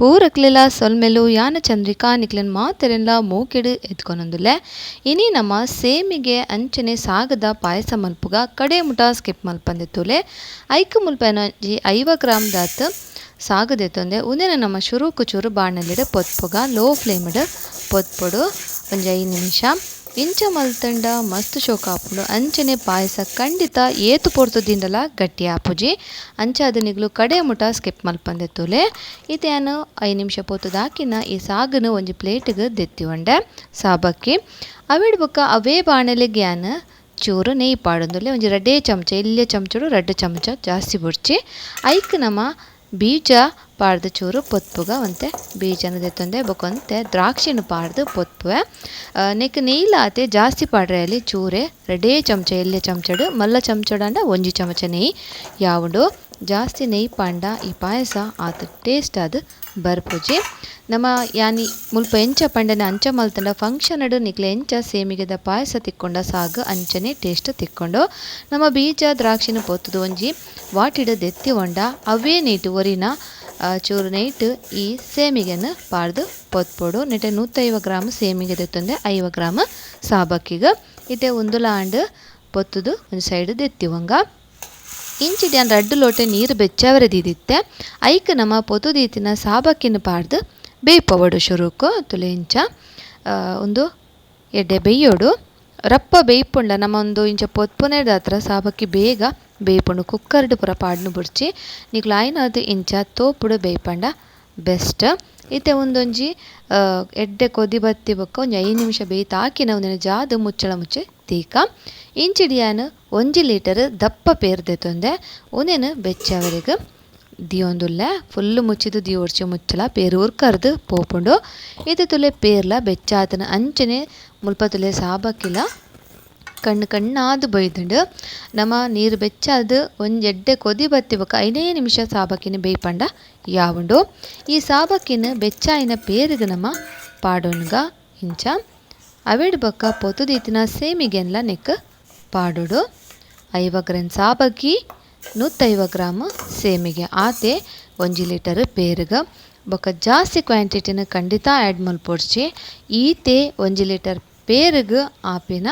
ಪೂರಕ್ಲೆಲ ಸೊಲ್ಮೆಲು ಯಾನ ಚಂದ್ರಿಕಾ ನಿಕ್ಲೆನ್ ಮಾತೆರೆನ್ಲ ಮೂಕೆಡ್ ಎತ್ಕೊನೊಂದುಲ್ಲೆ ಇನಿ ನಮ ಸೇಮಿಗೆ ಅಂಚನೆ ಸಾಗದ ಪಾಯಸ ಮಲ್ಪುಗ ಕಡೆ ಮುಟ ಸ್ಕಿಪ್ ಮಲ್ಪಂದಿತ್ತುಲೆ ಐಕ್ ಮುಲ್ಪೆನ ಒಂಜಿ ಐವ ಗ್ರಾಮ್ ದಾತ್ ಸಾಗದೆತ್ತೊಂದೆ. ಉಂದೆನ ನಮ್ಮ ಶುರು ಕುಚೂರು ಬಾಣಲಿಡ ಪೊತ್ಪುಗ, ಲೋ ಫ್ಲೇಮ್ಡ್ ಪೊತ್ಪೊಡು, ಒಂಜಿ ಐದು ನಿಮಿಷ. ಇಂಚ ಮಲ್ತಂಡ ಮಸ್ತ್ ಶೋಕ ಆಪುಂಡು ಅಂಚನೆ ಪಾಯಸ ಖಂಡಿತ ಏತು ಪೊರ್ತುದಿಂದಲ ಗಟ್ಟಿ ಆಪುಜಿ ಅಂಚ ಅದನಿಗ್ಲು ಕಡೆ ಮುಟ ಸ್ಕಿಪ್ ಮಲ್ಪಂದೆ ತೋಲೆ ಇದೇನು ಐದು ನಿಮಿಷ ಪೊತ್ತುದಾಕಿನ ಈ ಸಾಗನು ಒಂಜಿ ಪ್ಲೇಟ್ಗೆ ದೆತ್ತಿವಂಡೆ ಸಾಬಕ್ಕಿ. ಅವಿಡ್ ಬೊಕ ಅವೇ ಬಾಣಲೆ ಗ್ಯಾನ ಚೂರು ನೆಯ್ಯಿ ಪಾಡೊಂದುಲ್ಲೆ ಒಂಜಿ ರಡ್ಡೇ ಚಮಚ, ಇಲ್ಲೇ ಚಮಚಡು ರಡ್ಡ್ ಚಮಚ ಜಾಸ್ತಿ ಬುಡ್ಚಿ. ಐಕ್ ನಮ ಬೀಜ ಪಾಡ್ದ್ ಚೂರು ಪೊತ್ಪುಗ ಒಂತೆ ಬೀಜನ ದೆತ್ತೊಂದೆ ಬೊಕೊಂತೆ ದ್ರಾಕ್ಷಿನ್ ಪಾಡ್ದ್ ಪೊತ್ಪುವೆ. ನೆಕ್ ನೀಲ ಆತೆ ಜಾಸ್ತಿ ಪಾಡ್ರೆ ಅಲ್ಲಿ ಚೂರೆ, ರೆಡೇ ಚಮಚ, ಎಲ್ಯ ಚಮಚಡ್, ಮಲ್ಲ ಚಮಚಡಂಡ, ಒಂಜಿ ಚಮಚ ನೆಯ್ಯಿ ಯಾವುಂಡು? ಜಾಸ್ತಿ ನೆಯ್ ಪಾಂಡ ಈ ಪಾಯಸ, ಆತ ಟೇಸ್ಟ್ ಆದ್ ಬರ್ಪುಜಿ. ನಮ್ಮ ಯಾನಿ ಮುಲ್ಪ ಎಂಚ ಪಂಡನ ಅಂಚ ಮಲ್ತಂಡ ಫಂಕ್ಷನ್ ಅಡು ನಿಕ್ಲೆ ಎಂಚ ಸೇಮಿಗೆದ ಪಾಯಸ ತಿಕ್ಕೊಂಡ ಸಾಗ ಅಂಚನೆ ಟೇಸ್ಟ್ ತಿಕ್ಕೊಂಡು. ನಮ್ಮ ಬೀಜ ದ್ರಾಕ್ಷಿನ ಪೊತ್ತದು ಒಂಜಿ, ವಾಟಿಡ್ ದೆತ್ತಿ ಒಂಡ, ಅವೇ ನೀಟ್ ಒರಿನ ಚೂರು ನೈಟ್ ಈ ಸೇಮಿಗೆನ ಪಾಡ್ದ್ ಪೊತ್ಪೋಡು. ನೆಟೆ ನೂತೈವ ಗ್ರಾಮ್ ಸೇಮಿಗೆ ದೆತ್ತೊಂದೆ ಐವ ಗ್ರಾಮ್ ಸಾಬಕ್ಕಿಗ. ಇದೆ ಉಂದುಲ ಆಂಡ್ ಪೊತ್ತುದು ಒಂದು ಸೈಡ್ ದೆತ್ತಿವಂಗ ಯಾನ್ ರಡ್ಡ್ ಲೋಟೆ ನೀರು ಬೆಚ್ಚವರೆ ದೀದಿತ್ತೆ. ಐಕ್ ನಮ ಪೊತುದೀತಿನ ಸಾಬಕ್ಕಿನ ಪಾಡ್ದ್ ಬೇಯ್ಪವಡು ಶುರುಕು, ತುಲೆ ಇಂಚ ಒಂದು ಎಡ್ಡೆ ಬೇಯೋಡು. ರಪ್ಪ ಬೇಯ್ಪುಂಡ ನಮ್ಮ ಒಂದು ಇಂಚ ಪೊತ್ಪುನೆರ್ದ ಹತ್ರ ಸಾಬಕ್ಕಿ ಬೇಗ ಬೇಯ್ಪುಂಡು. ಕುಕ್ಕರ್ಡ್ ಪುರ ಪಾಡ್ನು ಬುಡ್ಚಿ. ನಿಕ್ಲು ಆಯ್ನಾದ್ ಇಂಚ ತೋಪುಡು ಬೇಯ್ಪಂಡ ಬೆಸ್ಟ್. ಇತ್ತೆ ಒಂದೊಂಜಿ ಎಡ್ಡೆ ಕೊದಿ ಬತ್ತಿ ಬೊಕ್ಕ ಒಂಜಿ ಐದು ನಿಮಿಷ ಬೇಯ್ತಾಕಿನ ಒಂದಿನ ಜಾದು ಮುಚ್ಚಳ ಮುಚ್ಚಿ ಇಂಚಿಡ್ ഒഞ്ച് ಒಂಜಿ ಲೀಟರ್ ದಪ್ಪ ದೆತ್ತೊಂದೆ ಉಂದೆನ್ ಬೆಚ್ಚವರೆಗ್ ದಿಯೊಂದುಲ್ಲೆ ಫುಲ್ ಮುಚ್ಚಿದ ದಿಯೋಡ್ಚಿ ಮುಚ್ಚಲ ಪೇರ್ ಉರ್ಕರ್ದ್ ಪೋಪುಂಡು. ಇದು ತುಲೆ ಪೇರ್ಲ ಬೆಚ್ಚಾತನ ಅಂಚನೆ ಮುಲ್ಪ ತುಲೆ ಸಾಬಕ್ಕಿಲ ಕಣ್ಣು ಕಣ್ಣಾದ್ ಬೈದುಂಡು. ನಮ ನೀರು ಬೆಚ್ಚಾದ್ ಎಡ್ಡೆ ಕೊದಿ ಬತ್ತಿ ಬೊಕ ಐನೇ ನಿಮಿಷ ಸಾಬಕ್ಕಿನ ಬೇಯ್ಪಂಡ ಯಾವುಂಡು. ಈ ಸಾಬಕ್ಕಿನ ಬೆಚ್ಚಾಯಿನ ಪೇರಿಗೆ ನಮ್ಮ ಪಾಡೋನ್ಗ ಇಂಚ. ಅವೆಡ್ ಬೊಕ ಪೊತುದೀತಿನ ಸೇಮಿಗೆನ್ಲ ನೆಕ್ ಪಾಡುಡು. ಐವ ಗ್ರಾಮ್ ಸಾಬಕ್ಕಿ ನೂತೈವ ಗ್ರಾಮ್ ಸೇಮಿಗೆ ಆತೆ ಒಂಜಿ ಲೀಟರ್ ಪೇರ್ಗ. ಬೊಕ ಜಾಸ್ತಿ ಕ್ವಾಂಟಿಟಿನ ಖಂಡಿತ ಆ್ಯಡ್ ಮಲ್ಪೊಡ್ಚಿ ಈತೆ ಒಂಜಿ ಲೀಟರ್ ಪೇರ್ಗ್ ಆಪಿನ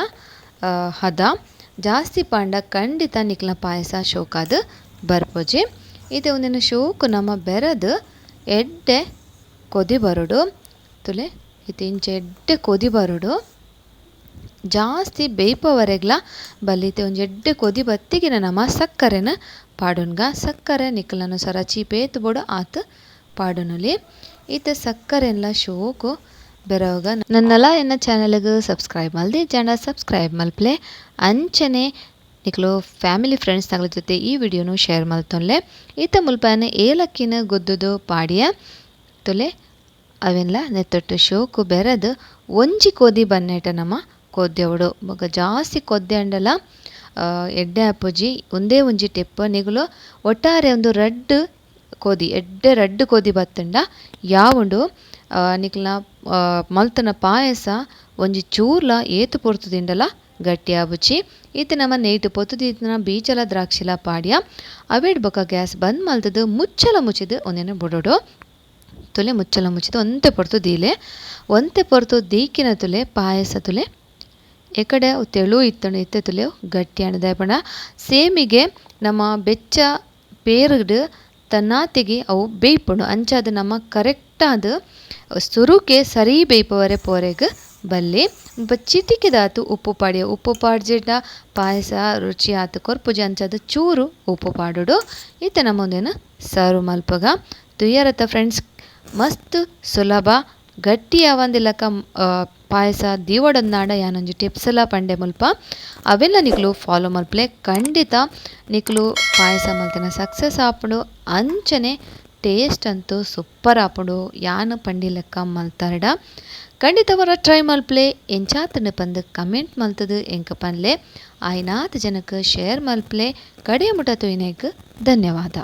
ಹದ. ಜಾಸ್ತಿ ಪಾಂಡ ಖಂಡಿತ ನಿಕ್ಲ ಪಾಯಸ ಶೋಕಾದ ಬರ್ಪೋಜಿ. ಇದೆ ಒಂದಿನ ಶೋಕು ನಮ್ಮ ಬೆರದ್ ಎಡ್ಡೆ ಕೊದಿ ಬರುಡು. ತುಲೆ ಇತ್ತೆ ಜಡ್ಡೆ ಎಡ್ಡೆ ಕೊದಿ ಬರುಡು. ಜಾಸ್ತಿ ಬೇಯ್ಪವರೆಗ್ಲ ಬಲ್ಲಿತೆ. ಒಂದು ಎಡ್ಡೆ ಕೊದಿ ಬತ್ತಿಗಿನ ನಮ ಸಕ್ಕರೆನ ಪಾಡುನ್ಗ. ಸಕ್ಕರೆ ನಿಕ್ಲೆನ ಸರ ಚೀಪೇತ್ ಬೋಡು ಆತ ಪಾಡೊನುಲಿ. ಈತ ಸಕ್ಕರೆನ್ಲ ಶೋಕು ಬೆರವಾಗ. ನನ್ನಲ ಎನ್ನ ಚಾನಲ್ಗೆ ಸಬ್ಸ್ಕ್ರೈಬ್ ಮಲ್ದಿ ಜನ ಸಬ್ಸ್ಕ್ರೈಬ್ ಮಲ್ಪಲೆ. ಅಂಚನೆ ನಿಕ್ಲು ಫ್ಯಾಮಿಲಿ ಫ್ರೆಂಡ್ಸ್ ತಗಳ ಜೊತೆ ಈ ವಿಡಿಯೋನು ಶೇರ್ ಮಲ್ತೊನ್ಲೆ. ಈತ ಮುಲ್ಪನೆ ಏಲಕ್ಕಿನ ಗೊದ್ದುದು ಪಾಡಿಯ ತೊಲೆ. ಅವೆನ್ಲ ನೆತ್ತೊಟ್ಟು ಶೋಕು ಬೆರೆದು ಒಂಜಿ ಕೋದಿ ಬನ್ನೆಟ ನಮ ಕೊದ್ದೆವುಡು. ಬೊಕ ಜಾಸ್ತಿ ಕೊದ್ದೆ ಅಂಡಲ ಎಡ್ಡೆ ಅಪ್ಪುಜಿ, ಒಂದೇ ಒಂಜಿ ಟಿಪ್ಪು ನಿಗುಲು, ಒಟ್ಟಾರೆ ಒಂದು ರಡ್ಡ್ ಕೋದಿ, ಎಡ್ಡೆ ರಡ್ಡ್ ಕೋದಿ ಬತ್ತುಂಡ. ಯಾವುಂಡು ನಿಕ್ಲ್ನ ಮಲ್ತನ ಪಾಯಸ, ಒಂಜಿ ಚೂರ್ಲ ಏತು ಪೊರ್ತುದಿಂಡಲ ಗಟ್ಟಿ ಆಬುಚಿ. ಈತ ನಮ್ಮ ನಮ ಪೊತ್ತು ಪೊತ್ತುದೀತಿನ ಬೀಚಲ ದ್ರಾಕ್ಷಿಲ ಪಾಡ್ಯ. ಅವೆಡ್ ಬೊಕ ಗ್ಯಾಸ್ ಬಂದ್ ಮಲ್ತುದು, ಮುಚ್ಚಲ ಮುಚ್ಚಿದ್ ಒಂದೇನು ಬುಡೊಡು. ತುಲೆ ಮುಚ್ಚಲ ಮುಚ್ಚಿದ ಒಂತೆ ಪೊರ್ತು ದೀಲೆ. ಒಂತೆ ಪೊರ್ತು ದೀಕಿನ ತುಲೆ, ಪಾಯಸ ತುಲೆ. ಎಕಡೆ ತೆಳು ಇತ್ತಂಡು ಇತ್ತೆ ತುಲೆ ಗಟ್ಟಿ ಆಂಡ್ ಪಂಡ ಸೇಮಿಗೆ ನಮ್ಮ ಬೆಚ್ಚ ಪೇರ್ಡ್ ತನ್ನಾತೆಗೆ ಅವು ಬೇಯ್ಪುಂಡು ಅಂಚಾದ್ ನಮ ಕರೆಕ್ಟಾದ್ ಸುರುಕೆ ಸರಿ ಬೇಯ್ಪವರೆ ಪೋರೆಗೆ ಬಲ್ಲಿ. ಚಿಟಿಕೆದಾತು ಉಪ್ಪು ಪಾಡಿಯ. ಉಪ್ಪು ಪಾಡ್ಜಿಟ್ಟ ಪಾಯಸ, ರುಚಿ ಆತು ಕೊರ್ಪುಜಿ, ಅಂಚಾದ್ ಚೂರು ಉಪ್ಪು ಪಾಡುಡು. ಇತ್ತೆ ನಮೊಂದೆನ್ ಸರ್ವ್ ಮಲ್ಪಗ. ತುಯ್ಯರತ್ತ ಫ್ರೆಂಡ್ಸ್ ಮಸ್ತ್ ಸುಲಭ, ಗಟ್ಟಿ ಅವಂದಿಲಕ ಪಾಯಸ ದೀವಡೊಂದಾಂಡ ಯಾನೊಂಜಿ ಟಿಪ್ಸ್ಲ ಪಂಡೆ ಮುಲ್ಪ. ಅವೆಲ್ಲ ನಿಕ್ಲು ಫಾಲೋ ಮಲ್ಪಲೆ. ಖಂಡಿತ ನಿಕ್ಲು ಪಾಯಸ ಮಲ್ತಿನ ಸಕ್ಸಸ್ ಆಪುಂಡು. ಅಂಚನೆ ಟೇಸ್ಟ್ ಅಂತೂ ಸೂಪರ್ ಆಪುಂಡು. ಯಾನ್ ಪಂಡಿ ಲೆಕ್ಕ ಮಲ್ತಾರಡ. ಖಂಡಿತ ವರ ಟ್ರೈ ಮಲ್ಪಲೆ. ಎಂಚಾತನ ಪಂದ್ ಕಮೆಂಟ್ ಮಲ್ತದು ಎಂಕ ಪನ್ಲೆ ಆಯ್ನಾತ್ ಜನಕ್ಕೆ ಶೇರ್ ಮಲ್ಪಲೆ. ಕಡೆ ಮುಟ ತೂಯಿನೆಗ್ ಧನ್ಯವಾದ.